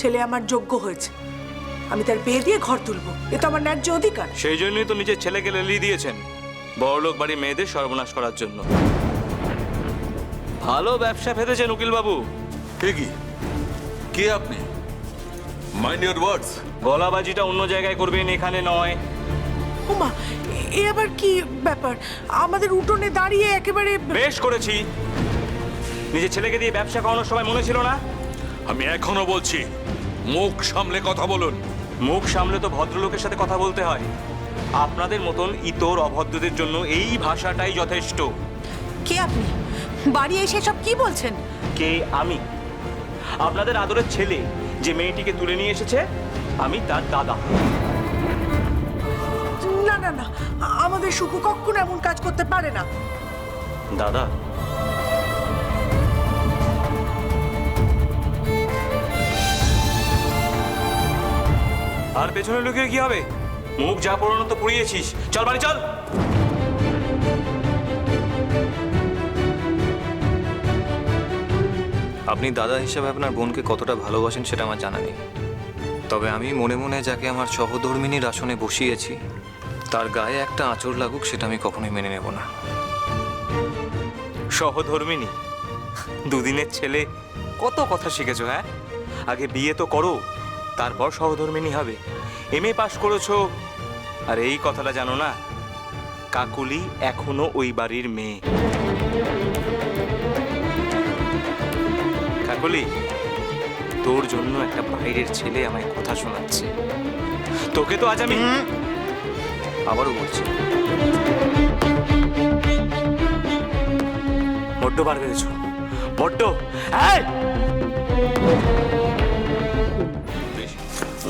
ছেলে আমার যোগ্য হয়েছে। আমি তার বিয়ে দিয়ে ঘর তুলবো। এ তো আমার ন্যায্য অধিকার। সেই জন্যই তো নিজের ছেলেকে লেলি দিয়েছেন। বড়লোক বাড়ির মেয়েদের সর্বনাশ করার জন্য। ভালো ব্যবসা ফেলেছেন উকিল বাবু কে কি? কে আপনি? মাইন্ড ইউর ওয়ার্ডস গলাবাজিটা অন্য জায়গায় করবেন এখানে নয়। ওমা এ- এ আবার কি ব্যাপার? আমাদের উঠোনে দাঁড়িয়ে একেবারে বেশ করেছি। নিজের ছেলেকে দিয়ে ব্যবসা করানোর সময় মনে ছিল না? আমি এখনও বলছি মুখ সামলে কথা বলুন। মুখ সামলে তো ভদ্রলোকের সাথে কথা বলতে হয়। আপনাদের মতন ইতর অভদ্রদের জন্য এই ভাষাটাই যথেষ্ট। কে আপনি? বাড়ি এসে সব কি বলছেন? কে আমি? আপনাদের আদরের ছেলে যে মেয়েটিকে তুলে নিয়ে এসেছে আমি তার দাদা। না না না আমাদের সুখু কখনো এমন কাজ করতে পারে না। দাদা আর পেছনে লুকিয়ে কি হবে? মুখ যা পড়ানো তো পড়িয়েছিস। চল বাড়ি, চল! আপনি দাদা হিসেবে আপনার বোনকে কতটা ভালোবাসেন সেটা আমার জানা নেই। তবে আমি মনে মনে যাকে আমার সহধর্মিনীর আসনে বসিয়েছি, তার গায়ে একটা আঁচড় লাগুক সেটা আমি কখনোই মেনে নেব না। সহধর্মিনী? দুদিনের ছেলে? কত কথা শিখেছো হ্যাঁ? আগে বিয়ে তো করো তারপর সহধর্মিনী হবে। এম এ পাশ করেছ? আর এই কথাটা জানো না? কাকুলি এখনও ওই বাড়ির মেয়ে। কাকুলি তোর জন্য একটা বাইরের ছেলে আমায় কথা শোনাচ্ছে। তোকে তো আজ আমি আবারও বলছি। বড্ড বার বেড়েছ বড্ড। এই!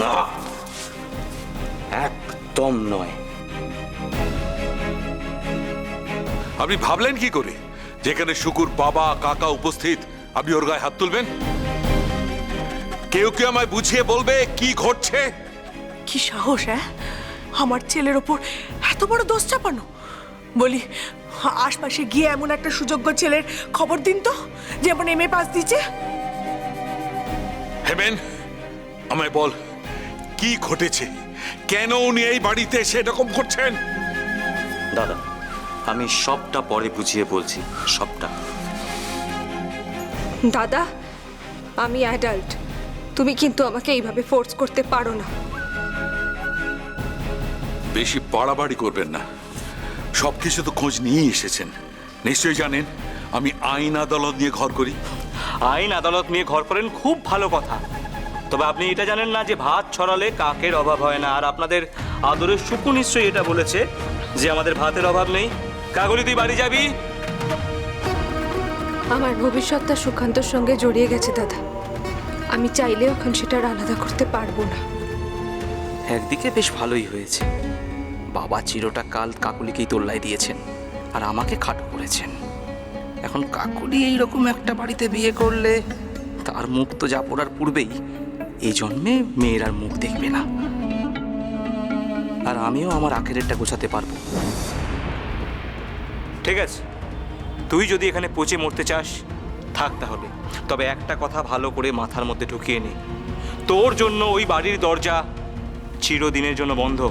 না। একদম নয়। আপনি ভাবলেন কি করে? যেখানে শুকুর বাবা কাকা উপস্থিত আপনি ওর গায়ে হাত তুলবেন? কেউ কেউ আমায় বুঝিয়ে বলবে কি ঘটছে? কি সাহস হ্যাঁ? আমার ছেলের ওপর এত বড় দোষ চাপানো। বলি আশপাশে গিয়ে এমন একটা সুযোগ্য ছেলের খবর দিন তো যেমন এম এ পাস দিচ্ছে হেমেন আমায় বল। কি ঘটেছে? কেন উনি এই বাড়িতে এসে এরকম করছেন? দাদা আমি সবটা পরে বুঝিয়ে বলছি সবটা। দাদা আমি অ্যাডাল্ট তুমি কিন্তু আমাকে এইভাবে ফোর্স করতে পারো না। বেশি বাড়াবাড়ি করবেন না। সবকিছু তো খোঁজ নিয়েই এসেছেন। নিশ্চয়ই জানেন আমি আইন আদালত নিয়ে ঘর করি। আইন আদালত নিয়ে ঘর করেন খুব ভালো কথা। তবে আপনি এটা জানেন না যে ভাত ছড়ালে কাকের অভাব হয় না। আর আপনাদের আদরের সুকু নিশ্চয়ই এটা বলেছে যে আমাদের ভাতের অভাব নেই। কাগলি তুই বাড়ি যাবি? আমার ভবিষ্যৎটা সুকান্তর সঙ্গে জড়িয়ে গেছে দাদা। আমি চাইলে এখন সেটা আর আলাদা করতে পারব না। একদিকে বেশ ভালোই হয়েছে। বাবা চিরটা কাল কাকুলিকেই তোল্লাই দিয়েছেন আর আমাকে খাটো করেছেন। এখন কাকুলি এইরকম একটা বাড়িতে বিয়ে করলে তার মুখ তো যা পড়ার পূর্বেই এই জন্মে মেয়ের আর মুখ দেখবে না। আর আমিও আমার আখেরেরটা গোছাতে পারব। ঠিক আছে। তুই যদি এখানে পচে মরতে চাস, থাক তাহলে। তবে একটা কথা ভালো করে মাথার মধ্যে ঢুকিয়ে নে। তোর জন্য ওই বাড়ির দরজা চিরদিনের জন্য বন্ধ।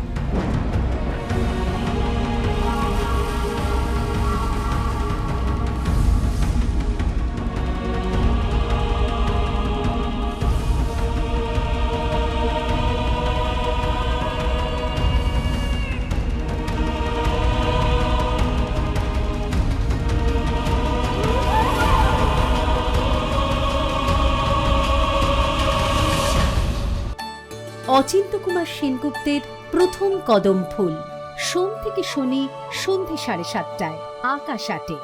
অচিন্ত কুমার সেনগুপ্তের প্রথম কদম ফুল সোম থেকে শনি সন্ধে সাড়ে সাতটায় আকাশ আটে।